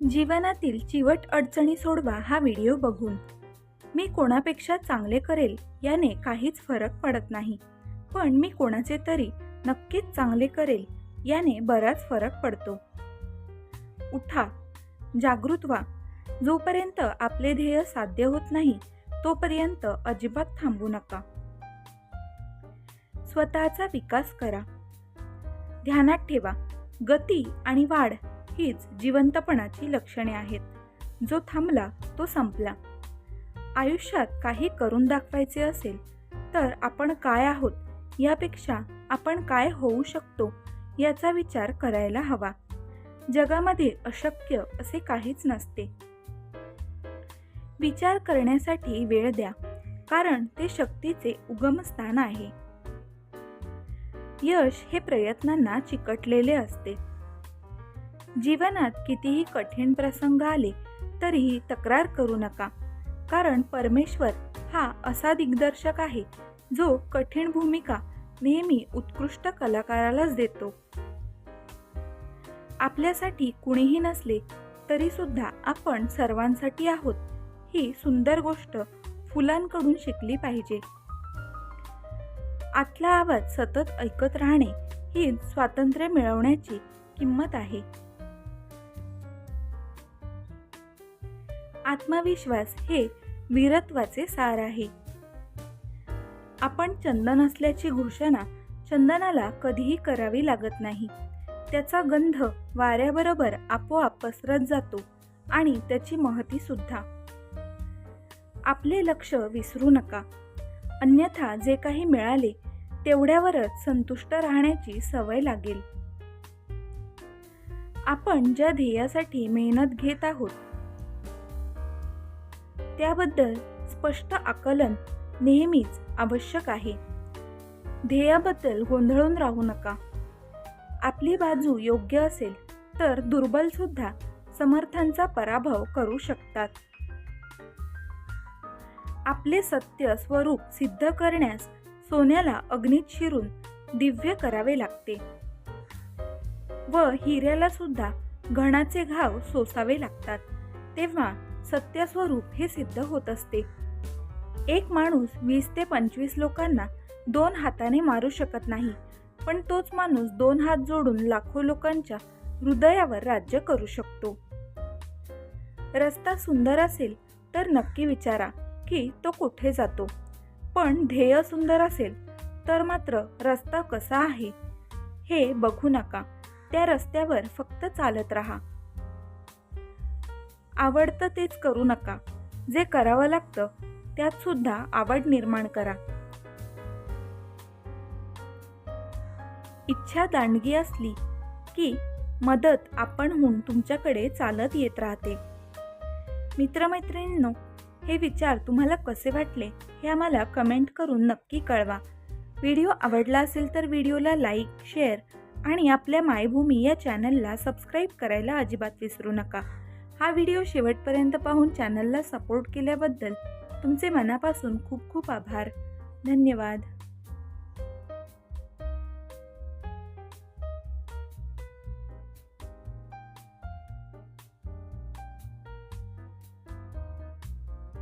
जीवनातील चिवट अडचणी सोडवा हा व्हिडिओ बघून. मी कोणापेक्षा चांगले करेल याने काहीच फरक पडत नाही. पण मी कोणाचे तरी नक्कीच चांगले करेल याने बराच फरक पडतो. उठा. जागृत व्हा. जोपर्यंत आपले ध्येय साध्य होत नाही तोपर्यंत अजिबात थांबू नका. स्वतःचा विकास करा. ध्यानात ठेवा. गती आणि वाढ हीच जिवंतपणाची लक्षणे आहेत. जो थांबला तो संपला. आयुष्यात काही करून दाखवायचे असेल तर आपण काय आहोत? यापेक्षा आपण काय होऊ शकतो? याचा विचार करायला हवा. जगामध्ये अशक्य असे काहीच नसते. विचार करण्यासाठी वेळ द्या कारण ते शक्तीचे उगमस्थान आहे. यश हे प्रयत्नांना चिकटलेले असते. जीवनात कितीही कठीण प्रसंग आले तरीही तक्रार करू नका. कारण परमेश्वर हा असा दिग्दर्शक आहे जो कठीण भूमिका नेहमी उत्कृष्ट कलाकारालाच देतो. आपल्यासाठी कुणीही नसले तरी सुद्धा आपण सर्वांसाठी आहोत ही सुंदर गोष्ट फुलांकडून शिकली पाहिजे. आतला आवाज सतत ऐकत राहणे ही स्वातंत्र्य मिळवण्याची किंमत आहे. आत्मविश्वास हे वीरत्वाचे सार आहे. आपण चंदन असल्याची घोषणा चंदनाला कधीही करावी लागत नाही. त्याचा गंध वाऱ्याबरोबर आपोआप पसरत जातो आणि त्याची महती सुद्धा. आपले लक्ष विसरू नका. अन्यथा जे काही मिळाले तेवढ्यावरच संतुष्ट राहण्याची सवय लागेल. आपण ज्या ध्येयासाठी मेहनत घेत आहोत त्याबद्दल स्पष्ट आकलन नेहमीच आवश्यक आहे. ध्येयाबद्दल गोंधळून राहू नका. आपली बाजू योग्य असेल तर दुर्बल सुद्धा समर्थांचा पराभव करू शकतात. आपले सत्य स्वरूप सिद्ध करण्यास सोन्याला अग्नीत शिरून दिव्य करावे लागते. व हिऱ्याला सुद्धा घणाचे घाव सोसावे लागतात. तेव्हा सत्यस्वरूप हे सिद्ध होत असते. एक माणूस वीस ते पंचवीस लोकांना दोन हाताने मारू शकत नाही पण तोच माणूस दोन हात जोडून लाखो लोकांच्या हृदयावर राज्य करू शकतो. रस्ता सुंदर असेल तर नक्की विचारा की तो कुठे जातो. पण ध्येय सुंदर असेल तर मात्र रस्ता कसा आहे हे बघू नका. त्या रस्त्यावर फक्त चालत राहा. आवडतं तेच करू नका. जे करावं लागतं त्यात सुद्धा आवड निर्माण करा. इच्छा दांडगी असली की मदत आपणहून तुमच्याकडे चालत येत राहते. मित्रमैत्रिणींनो हे विचार तुम्हाला कसे वाटले हे आम्हाला कमेंट करून नक्की कळवा. व्हिडिओ आवडला असेल तर व्हिडिओला लाईक शेअर आणि आपल्या मायभूमी या चॅनलला सबस्क्राईब करायला अजिबात विसरू नका. हा व्हिडिओ शेवटपर्यंत पाहून चॅनलला सपोर्ट केल्याबद्दल तुमचे मनापासून खूप खूप आभार. धन्यवाद.